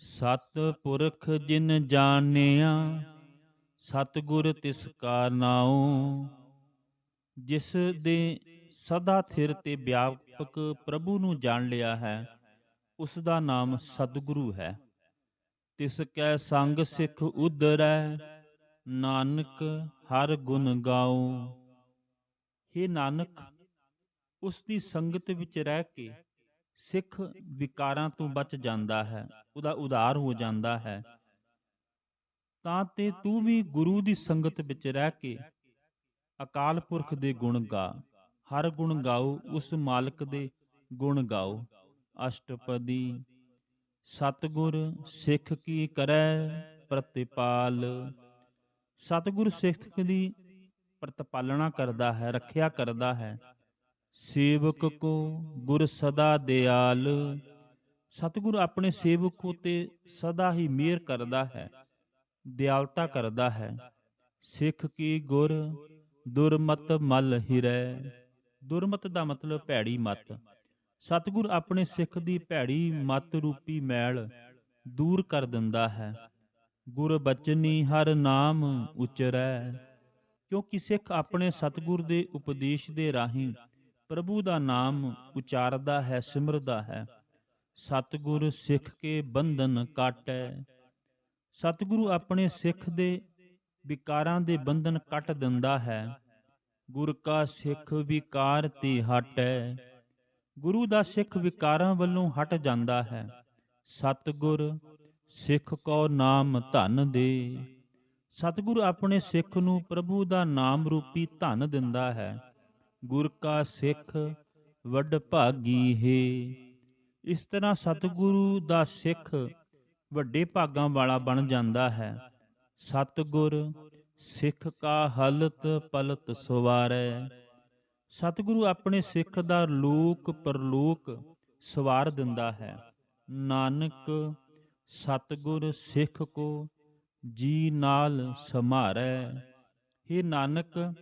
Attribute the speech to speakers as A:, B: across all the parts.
A: ਸਤ ਪੁਰਖ ਜਿਨ ਜਾਣਿਆ, ਸਤਿਗੁਰ ਤਿਸ ਕਾ ਨਾਉ। ਜਿਸ ਦੇ ਸਦਾ ਥਿਰ ਤੇ ਵਿਆਪਕ ਪ੍ਰਭੂ ਨੂੰ ਜਾਣ ਲਿਆ ਹੈ, ਉਸ ਦਾ ਨਾਮ ਸਤਿਗੁਰੂ ਹੈ। ਤਿਸ ਕੈ ਸੰਗ ਸਿੱਖ ਉਧਰੈ, ਨਾਨਕ ਹਰ ਗੁਣ ਗਾਉ। हे ਨਾਨਕ, ਉਸ ਦੀ ਸੰਗਤ ਵਿੱਚ ਰਹਿ ਕੇ ਸਿੱਖ ਵਿਕਾਰਾਂ ਤੋਂ ਬਚ ਜਾਂਦਾ ਹੈ, ਉਹਦਾ ਉਧਾਰ ਹੋ ਜਾਂਦਾ ਹੈ। ਤਾਂ ਤੇ ਤੂੰ ਵੀ ਗੁਰੂ ਦੀ ਸੰਗਤ ਵਿੱਚ ਰਹਿ ਕੇ ਅਕਾਲ ਪੁਰਖ ਦੇ ਗੁਣ ਗਾ, ਹਰ ਗੁਣ ਗਾਓ ਉਸ ਮਾਲਕ ਦੇ ਗੁਣ ਗਾਓ ਅਸ਼ਟਪਦੀ ਸਤਿਗੁਰ ਸਿੱਖ ਕੀ ਕਰੈ ਪ੍ਰਤਿਪਾਲ। ਸਤਿਗੁਰ ਸਿੱਖ ਦੀ ਪ੍ਰਤਪਾਲਣਾ ਕਰਦਾ ਹੈ, ਰੱਖਿਆ ਕਰਦਾ ਹੈ। ਸੇਵਕ ਕੋ ਗੁਰ ਸਦਾ ਦਿਆਲ। ਸਤਿਗੁਰ ਆਪਣੇ ਸੇਵਕ ਉਤੇ ਸਦਾ ਹੀ ਮਿਹਰ ਕਰਦਾ ਹੈ, ਦਿਆਲਤਾ ਕਰਦਾ ਹੈ। ਸਿੱਖ ਕੀ ਗੁਰ ਦੁਰਮਤ ਮਲ ਹਿਰੈ। ਦੁਰਮਤ ਦਾ ਮਤਲਬ ਭੈੜੀ ਮਤ। ਸਤਿਗੁਰ ਆਪਣੇ ਸਿੱਖ ਦੀ ਭੈੜੀ ਮਤ ਰੂਪੀ ਮੈਲ ਦੂਰ ਕਰ ਦਿੰਦਾ ਹੈ। ਗੁਰ ਬਚਨੀ ਹਰ ਨਾਮ ਉਚਰੈ। ਕਿਉਂਕਿ ਸਿੱਖ ਆਪਣੇ ਸਤਿਗੁਰ ਦੇ ਉਪਦੇਸ਼ ਦੇ ਰਾਹੀਂ ਪ੍ਰਭੂ ਦਾ ਨਾਮ ਉਚਾਰਦਾ ਹੈ, ਸਿਮਰਦਾ ਹੈ। ਸਤਿਗੁਰ ਸਿੱਖ ਕੇ ਬੰਧਨ ਕਾਟੈ। ਸਤਿਗੁਰੂ ਆਪਣੇ ਸਿੱਖ ਦੇ ਵਿਕਾਰਾਂ ਦੇ ਬੰਧਨ ਕੱਟ ਦਿੰਦਾ ਹੈ। ਗੁਰ ਕਾ ਸਿੱਖ ਵਿਕਾਰ ਤੇ ਹਟੈ। ਗੁਰੂ ਦਾ ਸਿੱਖ ਵਿਕਾਰਾਂ ਵੱਲੋਂ ਹਟ ਜਾਂਦਾ ਹੈ। ਸਤਿਗੁਰ, ਸਿੱਖ ਕੋ ਨਾਮ ਧਨ ਦੇ। ਸਤਿਗੁਰ ਆਪਣੇ ਸਿੱਖ ਨੂੰ ਪ੍ਰਭੂ ਦਾ ਨਾਮ ਰੂਪੀ ਧਨ ਦਿੰਦਾ ਹੈ। ਗੁਰ ਕਾ ਸਿੱਖ ਵੱਡ ਭਾਗੀ ਹੈ। ਇਸ ਤਰ੍ਹਾਂ ਸਤਿਗੁਰੂ ਦਾ ਸਿੱਖ ਵੱਡੇ ਭਾਗਾਂ ਵਾਲਾ ਬਣ ਜਾਂਦਾ ਹੈ। ਸਤਿਗੁਰ, ਸਿੱਖ ਕਾ ਹਲਤ ਪਲਤ ਸਵਾਰੈ। ਸਤਿਗੁਰੂ ਆਪਣੇ ਸਿੱਖ ਦਾ ਲੋਕ ਪਰਲੋਕ ਸਵਾਰ ਦਿੰਦਾ ਹੈ। ਨਾਨਕ, ਸਤਿਗੁਰ ਸਿੱਖ ਕੋ ਜੀ ਨਾਲ ਸਮਾਰੈ। हे ਨਾਨਕ,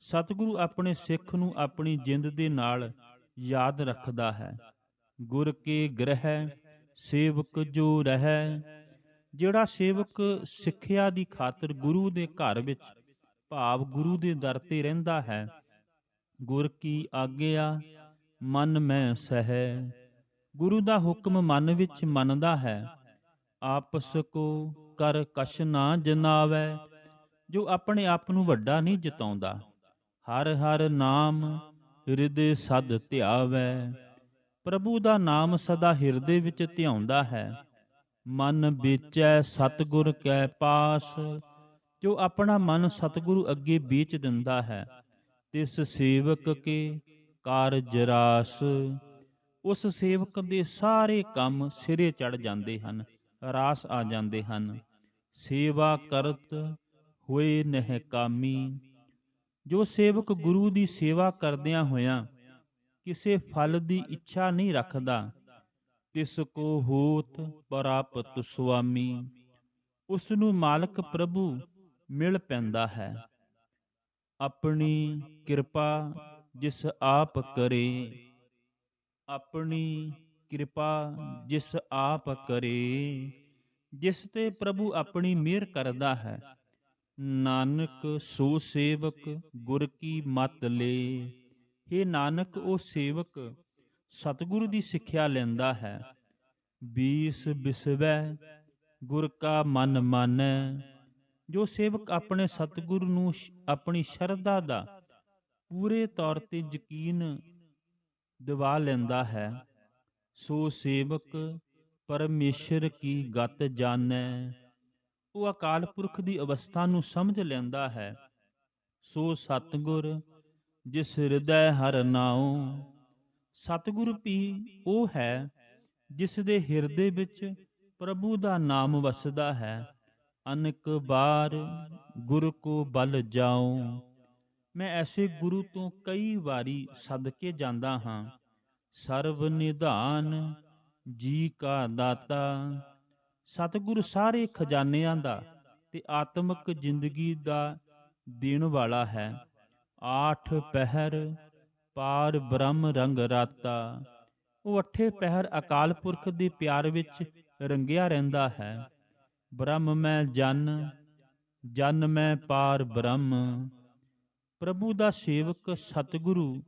A: ਸਤਿਗੁਰੂ ਆਪਣੇ ਸਿੱਖ ਨੂੰ ਆਪਣੀ ਜਿੰਦ ਦੇ ਨਾਲ ਯਾਦ ਰੱਖਦਾ ਹੈ। ਗੁਰ ਕੇ ਗ੍ਰਹਿ, ਸੇਵਕ ਜੋ ਰਹਿ। ਜਿਹੜਾ ਸੇਵਕ ਸਿੱਖਿਆ ਦੀ ਖਾਤਰ ਗੁਰੂ ਦੇ ਘਰ ਵਿੱਚ ਭਾਵ ਗੁਰੂ ਦੇ ਦਰ ਤੇ ਰਹਿੰਦਾ ਹੈ ਗੁਰ ਕੀ ਆਗਿਆ, ਮਨ ਮੈਂ ਸਹਿ। ਗੁਰੂ ਦਾ ਹੁਕਮ ਮਨ ਵਿੱਚ ਮੰਨਦਾ ਹੈ। ਆਪਸ ਕੋ ਕਰ ਕਛ ਨਾ ਜਨਾਵੈ, ਜੋ ਆਪਣੇ ਆਪ ਨੂੰ ਵੱਡਾ ਨਹੀਂ ਜਿਤਾਉਂਦਾ। ਹਰ ਹਰ ਨਾਮ ਹਿਰਦੇ ਸਦ ਧਿਆਵੈ। ਪ੍ਰਭੂ ਦਾ ਨਾਮ ਸਦਾ ਹਿਰਦੇ ਵਿੱਚ ਧਿਆਉਂਦਾ ਹੈ। ਮਨ ਵੇਚੈ ਸਤਗੁਰ ਕੈ ਪਾਸ, ਜੋ ਆਪਣਾ ਮਨ ਸਤਗੁਰੂ ਅੱਗੇ ਵੇਚ ਦਿੰਦਾ ਹੈ। ਤਿਸ ਸੇਵਕ ਕੇ ਕਾਰਜ ਰਾਸ ਉਸ ਸੇਵਕ ਦੇ ਸਾਰੇ ਕੰਮ ਸਿਰੇ ਚੜ ਜਾਂਦੇ ਹਨ, ਰਾਸ ਆ ਜਾਂਦੇ ਹਨ। ਸੇਵਾ ਕਰਤ ਹੋਏ ਨਹਿ ਕਾਮੀ। ਜੋ ਸੇਵਕ ਗੁਰੂ ਦੀ ਸੇਵਾ ਕਰਦਿਆਂ ਹੋਇਆਂ ਕਿਸੇ ਫਲ ਦੀ ਇੱਛਾ ਨਹੀਂ ਰੱਖਦਾ, ਤਿਸ ਕੋ ਹੋਤ ਪ੍ਰਾਪਤ ਸੁਆਮੀ। ਉਸ ਨੂੰ ਮਾਲਕ ਪ੍ਰਭੂ ਮਿਲ ਪੈਂਦਾ ਹੈ। ਆਪਣੀ ਕਿਰਪਾ ਜਿਸ ਆਪ ਕਰੇ। ਆਪਣੀ ਕਿਰਪਾ ਜਿਸ ਆਪ ਕਰੇ। ਜਿਸ ਤੇ ਪ੍ਰਭੂ ਆਪਣੀ ਮਿਹਰ ਕਰਦਾ ਹੈ। ਨਾਨਕ, ਸੋ ਸੇਵਕ, ਗੁਰ ਕੀ ਮਤ ਲੇ। हे ਨਾਨਕ, ਉਹ ਸੇਵਕ ਸਤਿਗੁਰੂ ਦੀ ਸਿੱਖਿਆ ਲੈਂਦਾ ਹੈ। ਬੀਸ ਬਿਸਵੈ, ਗੁਰ ਕਾ ਮਨ ਮਾਨੈ। ਜੋ ਸੇਵਕ ਆਪਣੇ ਸਤਿਗੁਰੂ ਨੂੰ ਆਪਣੀ ਸ਼ਰਧਾ ਦਾ ਪੂਰੇ ਤੌਰ ਤੇ ਯਕੀਨ ਦਿਵਾ ਲੈਂਦਾ ਹੈ, ਸੋ ਸੇਵਕ ਪਰਮੇਸ਼ਰ ਕੀ ਗਤ ਜਾਣੈ? ਉਹ ਅਕਾਲ ਪੁਰਖ ਦੀ ਅਵਸਥਾ ਨੂੰ ਸਮਝ ਲੈਂਦਾ ਹੈ, ਸੋ ਸਤਿਗੁਰ, ਜਿਸ ਹਿਰਦੈ ਹਰ ਨਾਉ, ਸਤਿਗੁਰ ਵੀ ਉਹ ਹੈ, ਜਿਸ ਦੇ ਹਿਰਦੇ ਵਿੱਚ ਪ੍ਰਭੂ ਦਾ ਨਾਮ ਵਸਦਾ ਹੈ। ਅਨਕ ਬਾਰ ਗੁਰ ਕੋ ਬਲ ਜਾਉ। ਮੈਂ ਐਸੇ ਗੁਰੂ ਤੋਂ ਕਈ ਵਾਰੀ ਸਦਕੇ ਜਾਂਦਾ ਹਾਂ। ਸਰਬ ਨਿਧਾਨ ਜੀ ਕਾ ਦਾਤਾ। ਸਤਿਗੁਰ ਸਾਰੇ ਖਜ਼ਾਨਿਆਂ ਦਾ ਤੇ ਆਤਮਿਕ ਜ਼ਿੰਦਗੀ ਦਾ ਦੇਣ ਵਾਲਾ ਹੈ। ਆਠ ਪਹਿਰ ਪਾਰ ਬ੍ਰਹਮ ਰੰਗ ਰਾਤਾ। ਉਹ ਅੱਠੇ ਪਹਿਰ ਅਕਾਲ ਪੁਰਖ ਦੇ ਪਿਆਰ ਵਿੱਚ ਰੰਗਿਆ ਰਹਿੰਦਾ ਹੈ। ਬ੍ਰਹਮ ਮੈਂ ਜਨ ਜਨ ਮੈਂ ਪਾਰ ਬ੍ਰਹਮ। ਪ੍ਰਭੂ ਦਾ ਸੇਵਕ ਸਤਿਗੁਰੂ,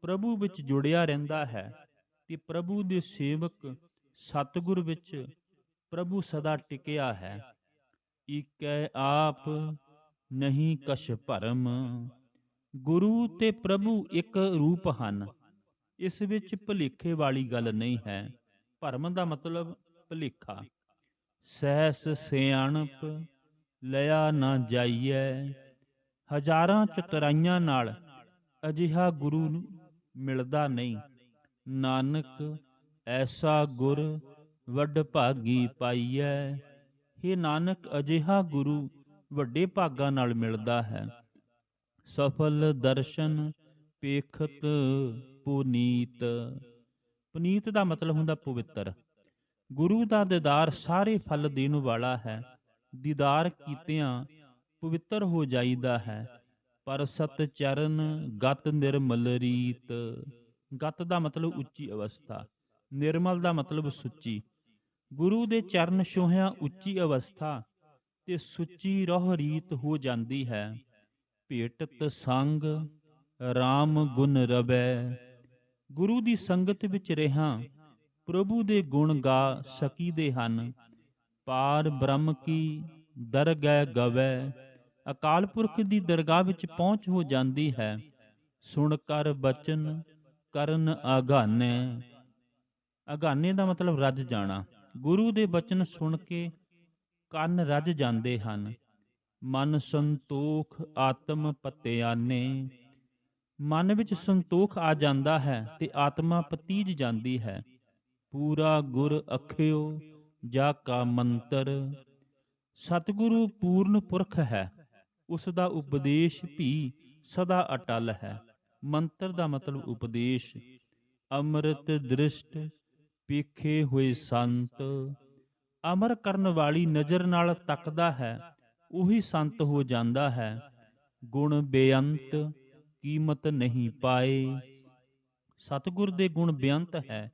A: ਪ੍ਰਭੂ ਵਿੱਚ ਜੁੜਿਆ ਰਹਿੰਦਾ ਹੈ ਤੇ ਪ੍ਰਭੂ ਦੇ ਸੇਵਕ ਸਤਿਗੁਰ ਵਿੱਚ ਪ੍ਰਭੂ ਸਦਾ ਟਿਕਿਆ ਹੈ। ਈਕੈ ਆਪ ਨਹੀਂ ਕਛ ਭਰਮ। ਗੁਰੂ ਤੇ ਪ੍ਰਭੂ ਇੱਕ ਰੂਪ ਹਨ। ਇਸ ਵਿੱਚ ਭੁਲੇਖੇ ਵਾਲੀ ਗੱਲ ਨਹੀਂ ਹੈ। ਭਰਮ ਦਾ ਮਤਲਬ ਭੁਲੇਖਾ। ਸਹਿਸ ਸਿਆਣਪ ਲਿਆ ਨਾ ਜਾਈਐ। ਹਜ਼ਾਰਾਂ ਚਤਰਾਈਆਂ ਨਾਲ ਅਜਿਹਾ ਗੁਰੂ ਮਿਲਦਾ ਨਹੀਂ। ਨਾਨਕ ਐਸਾ ਗੁਰ ਵੱਡ ਭਾਗੀ ਪਾਈਐ। हे ਨਾਨਕ, ਅਜਿਹਾ ਗੁਰੂ ਵੱਡੇ ਭਾਗਾਂ ਨਾਲ ਮਿਲਦਾ ਹੈ। ਸਫਲ ਦਰਸ਼ਨ ਪੇਖਤ ਪੁਨੀਤ। ਪੁਨੀਤ ਦਾ ਮਤਲਬ ਹੁੰਦਾ ਪਵਿੱਤਰ। ਗੁਰੂ ਦਾ ਦੀਦਾਰ ਸਾਰੇ ਫਲ ਦੇਣ ਵਾਲਾ ਹੈ। ਦੀਦਾਰ ਕੀਤਿਆਂ ਪਵਿੱਤਰ ਹੋ ਜਾਈਦਾ ਹੈ। ਪਰ ਸਤ ਚਰਨ ਗਤ ਨਿਰਮਲ ਰੀਤ। ਗਤ ਦਾ ਮਤਲਬ ਉੱਚੀ ਅਵਸਥਾ। ਨਿਰਮਲ ਦਾ ਮਤਲਬ ਸੁੱਚੀ। ਗੁਰੂ ਦੇ ਚਰਨ ਛੋਹਿਆਂ ਉੱਚੀ ਅਵਸਥਾ ਤੇ ਸੁੱਚੀ ਰੋਹ ਰੀਤ ਹੋ ਜਾਂਦੀ ਹੈ। ਭੇਟਤ ਸੰਗ RAM ਗੁਣ ਰਵੈ। ਗੁਰੂ ਦੀ ਸੰਗਤ ਵਿੱਚ ਰਹਾ ਪ੍ਰਭੂ ਦੇ ਗੁਣ ਗਾ ਸਕੀਦੇ ਹਨ। ਪਾਰ ਬ੍ਰਹਮ ਕੀ ਦਰਗਹਿ ਗਵੈ, ਅਕਾਲ ਪੁਰਖ ਦੀ ਦਰਗਾਹ ਵਿੱਚ ਪਹੁੰਚ ਹੋ ਜਾਂਦੀ ਹੈ। ਸੁਣ ਕਰ ਬਚਨ, ਕਰਨ ਅਗਾਨੇ। ਅਗਾਨੇ ਦਾ ਮਤਲਬ ਰੱਜ ਜਾਣਾ। ਗੁਰੂ ਦੇ ਬਚਨ ਸੁਣ ਕੇ ਕੰਨ ਰੱਜ ਜਾਂਦੇ ਹਨ। ਮਨ ਸੰਤੋਖ ਆਤਮ ਪਤਿਆਨੇ। ਮਨ ਵਿੱਚ ਸੰਤੋਖ ਆ ਜਾਂਦਾ ਹੈ ਤੇ ਆਤਮਾ ਪਤੀਜ ਜਾਂਦੀ ਹੈ। ਪੂਰਾ ਗੁਰ ਅਖਿਓ, ਜਾ ਕਾ ਮੰਤਰ। ਸਤਿਗੁਰੂ ਪੂਰਨ ਪੁਰਖ ਹੈ, ਉਸ ਦਾ ਉਪਦੇਸ਼ ਵੀ ਸਦਾ ਅਟਲ ਹੈ। ਮੰਤਰ ਦਾ ਮਤਲਬ ਉਪਦੇਸ਼, ਅੰਮ੍ਰਿਤ ਦ੍ਰਿਸ਼ਟ, ਪੀਖੇ ਹੋਏ ਸੰਤ। ਅਮਰ ਕਰਨ ਵਾਲੀ ਨਜ਼ਰ ਨਾਲ ਤੱਕਦਾ ਹੈ, ਉਹੀ ਸੰਤ ਹੋ ਜਾਂਦਾ ਹੈ। ਗੁਣ ਬੇਅੰਤ, ਕੀਮਤ ਨਹੀਂ ਪਾਏ। ਸਤਿਗੁਰ ਦੇ ਗੁਣ ਬੇਅੰਤ ਹੈ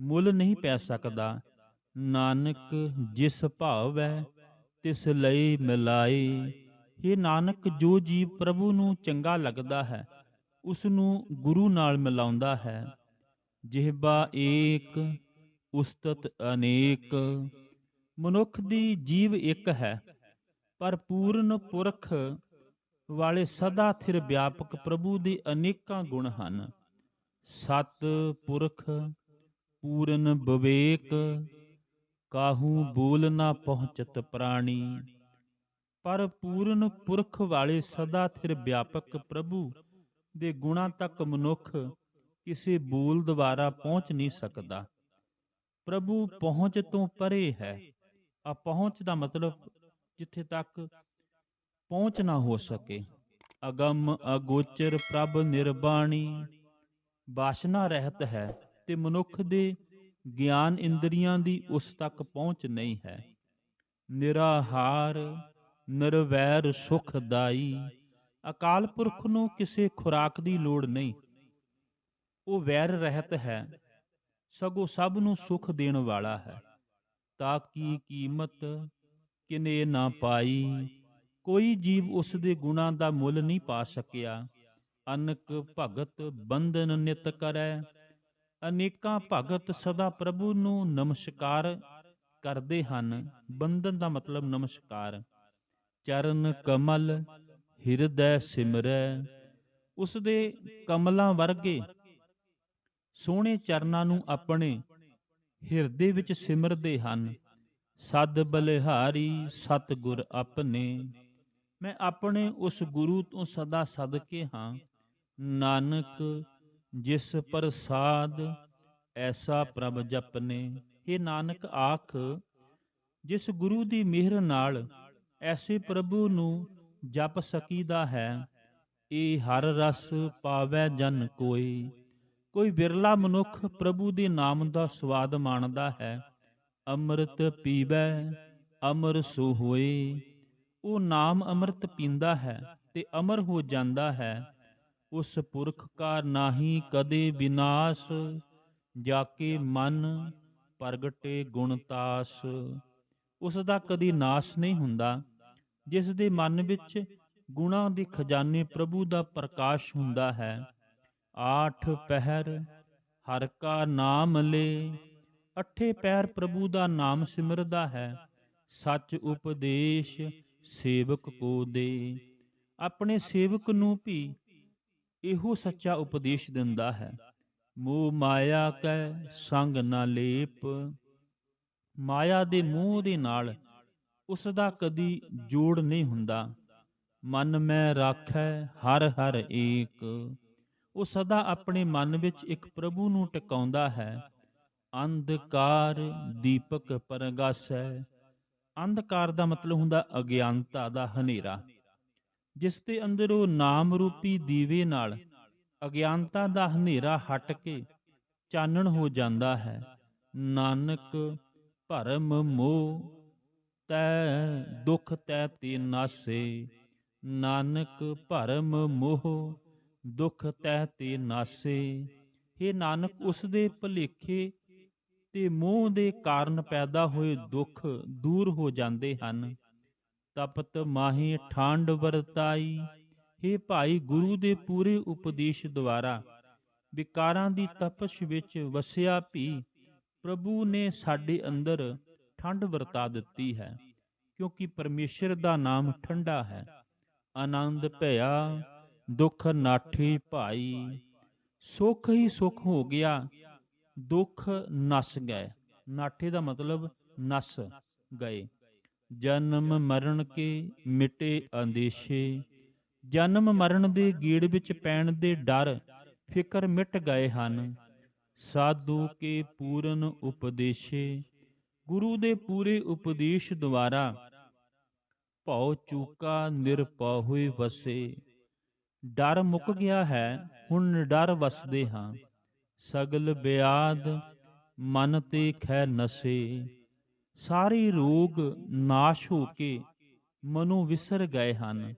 A: ਮੁੱਲ ਨਹੀਂ ਪੈ ਸਕਦਾ। ਨਾਨਕ ਜਿਸ ਭਾਵ ਹੈ ਤਿਸ ਲਈ ਮਿਲਾਏ ਇਹ ਨਾਨਕ ਜੋ ਜੀਵ ਪ੍ਰਭੂ ਨੂੰ ਚੰਗਾ ਲੱਗਦਾ ਹੈ ਉਸ ਨੂੰ ਗੁਰੂ ਨਾਲ ਮਿਲਾਉਂਦਾ ਹੈ। ਜਿਹਬਾ ਏਕ ਉਸਤਤ ਅਨੇਕ। ਮਨੁੱਖ ਦੀ ਜੀਵ ਇੱਕ ਹੈ ਪਰ ਪੂਰਨ ਪੁਰਖ ਵਾਲੇ ਸਦਾ ਥਿਰ ਵਿਆਪਕ ਪ੍ਰਭੂ ਦੇ ਅਨੇਕਾਂ ਗੁਣ ਹਨ। ਸਤ ਪੁਰਖ ਪੂਰਨ ਵਿਵੇਕ, ਕਾਹੂ ਬੋਲ ਨਾ ਪਹੁੰਚਤ ਪ੍ਰਾਣੀ। ਪਰ ਪੂਰਨ ਪੁਰਖ ਵਾਲੇ ਸਦਾ ਥਿਰ ਵਿਆਪਕ ਪ੍ਰਭੂ, ਦੇ ਗੁਣਾ ਤੱਕ ਮਨੁੱਖ ਕਿਸੇ ਬੋਲ ਦੁਆਰਾ ਪਹੁੰਚ ਨਹੀਂ ਸਕਦਾ। ਪ੍ਰਭੂ ਪਹੁੰਚ ਤੋਂ ਪਰੇ ਹੈ। ਆ ਪਹੁੰਚ ਦਾ ਮਤਲਬ ਜਿੱਥੇ ਤੱਕ ਪਹੁੰਚ ਨਾ ਹੋ ਸਕੇ। ਅਗੰਮ ਅਗੋਚਰ ਪ੍ਰਭ ਨਿਰਬਾਣੀ ਬਾਸ਼ਨਾ ਰਹਿਤ ਹੈ। ਤੇ ਮਨੁੱਖ ਦੇ ਗਿਆਨ ਇੰਦਰੀਆਂ ਦੀ ਉਸ ਤੱਕ ਪਹੁੰਚ ਨਹੀਂ ਹੈ। ਨਿਰਾਹਾਰ, ਨਿਰਵੈਰ, ਸੁਖਦਾਈ, ਅਕਾਲ ਪੁਰਖ ਨੂੰ ਕਿਸੇ ਖੁਰਾਕ ਦੀ ਲੋੜ ਨਹੀਂ। ਉਹ ਵੈਰ ਰਹਿਤ ਹੈ, ਸਗੋਂ ਸਭ ਨੂੰ ਸੁਖ ਦੇਣ ਵਾਲਾ ਹੈ। ਤਾਂ ਕੀ ਕੀਮਤ ਕਿਨੇ ਨਾ ਪਾਈ, ਕੋਈ ਜੀਵ ਉਸ ਦੇ ਗੁਣਾ ਦਾ ਮੁੱਲ ਨਹੀਂ ਪਾ ਸਕਿਆ। ਅਨਕ ਭਗਤ ਬੰਧਨ ਨਿਤ ਕਰੈ ਅਨੇਕਾਂ ਭਗਤ ਸਦਾ ਪ੍ਰਭੂ ਨੂੰ ਨਮਸਕਾਰ ਕਰਦੇ ਹਨ। ਬੰਧਨ ਦਾ ਮਤਲਬ ਨਮਸਕਾਰ। ਚਰਨ ਕਮਲ, ਹਿਰਦੈ ਸਿਮਰੈ ਉਸ ਦੇ ਕਮਲਾਂ ਵਰਗੇ ਸੋਹਣੇ ਚਰਨਾਂ ਨੂੰ ਆਪਣੇ ਹਿਰਦੇ ਵਿੱਚ ਸਿਮਰਦੇ ਹਨ। ਸਦ ਬਲਿਹਾਰੀ ਸਤ ਗੁਰ ਆਪਣੇ, ਮੈਂ ਆਪਣੇ ਉਸ ਗੁਰੂ ਤੋਂ ਸਦਾ ਸਦਕੇ ਹਾਂ। ਨਾਨਕ ਜਿਸ ਪ੍ਰਸਾਦ ਐਸਾ ਪ੍ਰਭ ਜਪਨੇ ਇਹ ਨਾਨਕ ਆਖ, ਜਿਸ ਗੁਰੂ ਦੀ ਮਿਹਰ ਨਾਲ ਐਸੇ ਪ੍ਰਭੂ ਨੂੰ ਜਪ ਸਕੀਦਾ ਹੈ, ਇਹ ਹਰ ਰਸ ਪਾਵੈ ਜਨ ਕੋਈ ਕੋਈ ਵਿਰਲਾ ਮਨੁੱਖ ਪ੍ਰਭੂ ਦੇ ਨਾਮ ਦਾ ਸਵਾਦ ਮਾਣਦਾ ਹੈ, ਅੰਮ੍ਰਿਤ ਪੀਵੈ ਅਮਰ ਸੋ ਹੋਏ ਉਹ ਨਾਮ ਅੰਮ੍ਰਿਤ ਪੀਂਦਾ ਹੈ ਤੇ ਅਮਰ ਹੋ ਜਾਂਦਾ ਹੈ ਉਸ ਪੁਰਖ ਕਾ ਨਾਹੀ ਕਦੇ ਵਿਨਾਸ਼ ਜਾ ਕੇ ਮਨ ਪ੍ਰਗਟੇ ਗੁਣਤਾਸ ਉਸ ਦਾ ਕਦੀ ਨਾਸ਼ ਨਹੀਂ ਹੁੰਦਾ, ਜਿਸ ਦੇ ਮਨ ਵਿੱਚ ਗੁਣਾ ਦੇ ਖਜ਼ਾਨੇ ਪ੍ਰਭੂ ਦਾ ਪ੍ਰਕਾਸ਼ ਹੁੰਦਾ ਹੈ। ਆਠ ਪਹਿਰ, ਹਰ ਕਾ ਨਾਮ ਲੇ। ਅਠੇ ਪੈਰ ਪ੍ਰਭੂ ਦਾ ਨਾਮ ਸਿਮਰਦਾ ਹੈ, ਸੱਚ ਉਪਦੇਸ਼ ਸੇਵਕ ਕੋ ਦੇ। ਆਪਣੇ ਸੇਵਕ ਨੂੰ ਵੀ ਇਹੋ ਸੱਚਾ ਉਪਦੇਸ਼ ਦਿੰਦਾ ਹੈ। ਮੋਹ ਮਾਇਆ ਕੈ, ਸੰਗ ਨਾ ਲੇਪ। ਮਾਇਆ ਦੇ ਮੋਹ ਦੇ ਨਾਲ ਉਸ ਦਾ ਕਦੀ ਜੋੜ ਨਹੀਂ ਹੁੰਦਾ। ਮਨ ਮੈਂ ਰਾਖੈ ਹਰ ਹਰ ਏਕ। ਉਹ ਸਦਾ ਆਪਣੇ ਮਨ ਵਿੱਚ ਇੱਕ ਪ੍ਰਭੂ ਨੂੰ ਟਿਕਾਉਂਦਾ ਹੈ। ਅੰਧਕਾਰ ਦੀਪਕ ਪਰਗਾਸੈ। ਅੰਧਕਾਰ ਦਾ ਮਤਲਬ ਹੁੰਦਾ ਅਗਿਆਨਤਾ ਦਾ ਹਨੇਰਾ। ਜਿਸ ਦੇ ਅੰਦਰ ਉਹ ਨਾਮ ਰੂਪੀ ਦੀਵੇ ਨਾਲ ਅਗਿਆਨਤਾ ਦਾ ਹਨੇਰਾ ਹਟ ਕੇ ਚਾਨਣ ਹੋ ਜਾਂਦਾ ਹੈ। ਨਾਨਕ ਭਰਮ ਮੋਹ, ਤੈ ਦੁਖ ਤੈ ਤੇ ਨਾਸੇ। ਨਾਨਕ ਭਰਮ ਮੋਹ, ਦੁਖ ਤੈ ਤੇ ਨਾਸੇ। हे ਨਾਨਕ, ਉਸ ਦੇ ਭਲੇਖੇ ਤੇ ਮੋਹ ਦੇ ਕਾਰਨ ਪੈਦਾ ਹੋਏ ਦੁੱਖ ਦੂਰ ਹੋ ਜਾਂਦੇ ਹਨ। ਤਪਤ ਮਾਹੀ ਠੰਡ ਵਰਤਾਈ। हे ਭਾਈ ਗੁਰੂ ਦੇ ਪੂਰੇ ਉਪਦੇਸ਼ ਦੁਆਰਾ ਵਿਕਾਰਾਂ ਦੀ ਤਪਸ਼ ਵਿੱਚ ਵਸਿਆ ਭੀ ਪ੍ਰਭੂ ਨੇ ਸਾਡੇ ਅੰਦਰ ਠੰਡ ਵਰਤਾ ਦਿੱਤੀ ਹੈ, ਕਿਉਂਕਿ ਪਰਮੇਸ਼ਰ ਦਾ ਨਾਮ ਠੰਡਾ ਹੈ। ਆਨੰਦ ਭਇਆ, ਦੁੱਖ ਨਾਠੀ ਭਾਈ, ਸੁਖ ਹੀ ਸੁਖ ਹੋ ਗਿਆ, ਦੁੱਖ ਨਸ ਗਏ। ਨਾਠੇ ਦਾ ਮਤਲਬ ਨਸ ਗਏ। ਜਨਮ ਮਰਨ ਕੇ ਮਿਟੇ ਅੰਦੇਸ਼ੇ। ਜਨਮ ਮਰਨ ਦੇ ਗੀੜ ਵਿੱਚ ਪੈਣ ਦੇ ਡਰ ਫਿਕਰ ਮਿਟ ਗਏ ਹਨ। ਸਾਧੂ ਕੇ ਪੂਰਨ ਉਪਦੇਸ਼ੇ। ਗੁਰੂ ਦੇ ਪੂਰੇ ਉਪਦੇਸ਼ ਦੁਆਰਾ ਭਉ ਚੂਕਾ ਨਿਰਭਉ ਹੋਏ ਵਸੇ। ਡਰ ਮੁੱਕ ਗਿਆ ਹੈ ਹੁਣ ਡਰ ਵਸਦੇ ਹਾਂ। ਸਗਲ ਬਿਆਦ ਮਨ ਤੇ ਖੈ ਨਸੇ। ਸਾਰੇ ਰੋਗ ਨਾਸ਼ ਹੋ ਕੇ ਮਨੋਂ ਵਿਸਰ ਗਏ ਹਨ।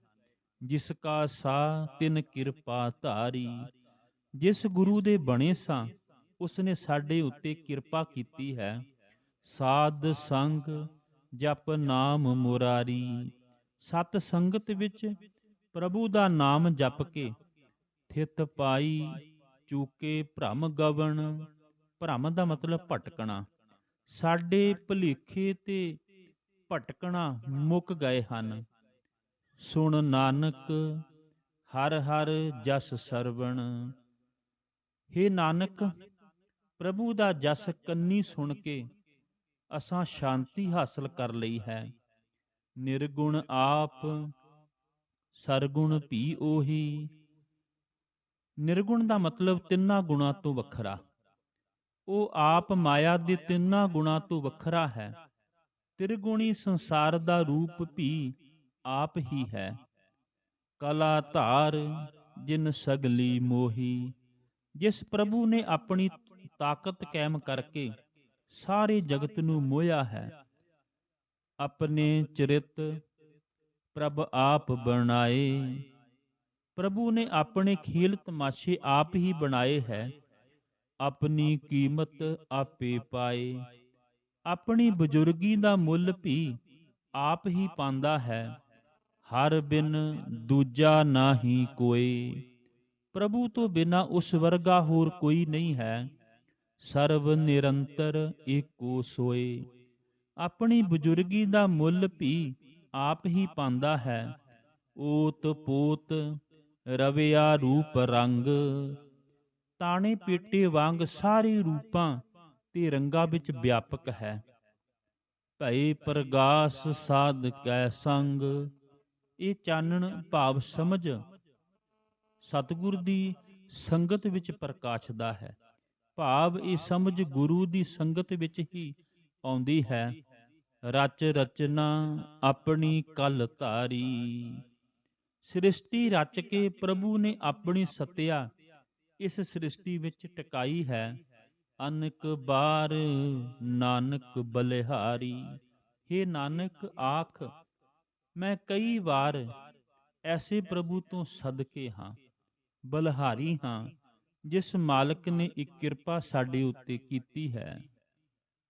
A: ਜਿਸ ਕਾ ਸਾ ਤਿਨ ਕਿਰਪਾ ਧਾਰੀ। ਜਿਸ ਗੁਰੂ ਦੇ ਬਣੇ ਸਾਂ ਉਸ ਨੇ ਸਾਡੇ ਉੱਤੇ ਕਿਰਪਾ ਕੀਤੀ ਹੈ। ਸਾਧ ਸੰਗ ਜਪ ਨਾਮ ਮੁਰਾਰੀ। ਸਤ ਸੰਗਤ ਵਿੱਚ ਪ੍ਰਭੂ ਦਾ ਨਾਮ ਜਪ ਕੇ ਥਿਤ ਪਾਈ, ਚੂਕੇ ਭ੍ਰਮ ਗਵਣ। ਭ੍ਰਮ ਦਾ ਮਤਲਬ ਭਟਕਣਾ। ਸਾਡੇ ਭਲੇਖੇ ਤੇ ਭਟਕਣਾ ਮੁੱਕ ਗਏ ਹਨ। ਸੁਣ ਨਾਨਕ ਹਰ ਹਰ ਜਸ ਸਰਵਣ। हे ਨਾਨਕ ਪ੍ਰਭੂ ਦਾ ਜਸ ਕੰਨੀ ਸੁਣ ਕੇ ਅਸਾਂ ਸ਼ਾਂਤੀ ਹਾਸਲ ਕਰ ਲਈ ਹੈ। ਨਿਰਗੁਣ ਆਪ ਸਰਗੁਣ ਭੀ ਉਹੀ। ਨਿਰਗੁਣ ਦਾ ਮਤਲਬ ਤਿੰਨਾਂ ਗੁਣਾਂ ਤੋਂ ਵੱਖਰਾ। ਉਹ ਆਪ ਮਾਇਆ ਦੇ ਤਿੰਨਾਂ ਗੁਣਾਂ ਤੋਂ ਵੱਖਰਾ ਹੈ। ਤ੍ਰਿਗੁਣੀ ਸੰਸਾਰ ਦਾ ਰੂਪ ਵੀ ਆਪ ਹੀ ਹੈ। ਕਲਾ ਧਾਰ ਜਿਨ ਸਗਲੀ ਮੋਹੀ, ਜਿਸ ਪ੍ਰਭੂ ਨੇ ਆਪਣੀ ਤਾਕਤ ਕਾਇਮ ਕਰਕੇ ਸਾਰੇ ਜਗਤ ਨੂੰ ਮੋਹਿਆ ਹੈ। ਆਪਣੇ ਚਰਿਤ ਪ੍ਰਭ ਆਪ ਬਣਾਏ। ਪ੍ਰਭੂ ਨੇ ਆਪਣੇ ਖੇਲ ਤਮਾਸ਼ੇ ਆਪ ਹੀ ਬਣਾਏ ਹੈ। ਆਪਣੀ ਕੀਮਤ ਆਪੇ ਪਾਏ। ਆਪਣੀ ਬਜ਼ੁਰਗੀ ਦਾ ਮੁੱਲ ਵੀ ਆਪ ਹੀ ਪਾਉਂਦਾ ਹੈ। ਹਰ ਬਿਨ ਦੂਜਾ ਨਾਹੀ ਕੋਈ ਪ੍ਰਭੂ ਤੋਂ ਬਿਨਾ ਉਸ ਵਰਗਾ ਹੋਰ ਕੋਈ ਨਹੀਂ ਹੈ। ਸਰਵ ਨਿਰੰਤਰ ਏਕੋ ਸੋਏ। ਆਪਣੀ ਬਜ਼ੁਰਗੀ ਦਾ ਮੁੱਲ ਵੀ ਆਪ ਹੀ ਪਾਉਂਦਾ ਹੈ। ਓਤ ਪੋਤ ਰਵਿਆ ਰੂਪ ਰੰਗ ਤਾਣੇ ਪੇਟੇ ਵਾਂਗ ਸਾਰੇ ਰੂਪਾਂ ਤੇ ਰੰਗਾਂ ਵਿੱਚ ਵਿਆਪਕ ਹੈ। ਭਈ ਪ੍ਰਗਾਸ ਸਾਧ ਕੈ ਸੰਗ, ਇਹ ਚਾਨਣ ਭਾਵ ਸਮਝ ਸਤਿਗੁਰ ਦੀ ਸੰਗਤ ਵਿੱਚ ਪ੍ਰਕਾਸ਼ਦਾ ਹੈ। ਭਾਵ ਇਹ ਸਮਝ ਗੁਰੂ ਦੀ ਸੰਗਤ ਵਿੱਚ ਹੀ ਆਉਂਦੀ ਹੈ। ਰਚ ਰਚਨਾ ਆਪਣੀ ਕਲ ਧਾਰੀ। ਸ੍ਰਿਸ਼ਟੀ ਰਚ ਕੇ ਪ੍ਰਭੂ ਨੇ ਆਪਣੀ ਸਤਿਆ ਇਸ ਸ੍ਰਿਸ਼ਟੀ ਵਿੱਚ ਟਿਕਾਈ ਹੈ, ਅਨਕ ਬਾਰ ਨਾਨਕ ਬਲਿਹਾਰੀ। हे ਨਾਨਕ ਆਖ, ਮੈਂ ਕਈ ਵਾਰ ਐਸੇ ਪ੍ਰਭੂ ਤੋਂ ਸਦਕੇ ਹਾਂ, ਬਲਹਾਰੀ ਹਾਂ, ਜਿਸ ਮਾਲਕ ਨੇ ਇੱਕ ਕਿਰਪਾ ਸਾਡੇ ਉੱਤੇ ਕੀਤੀ ਹੈ।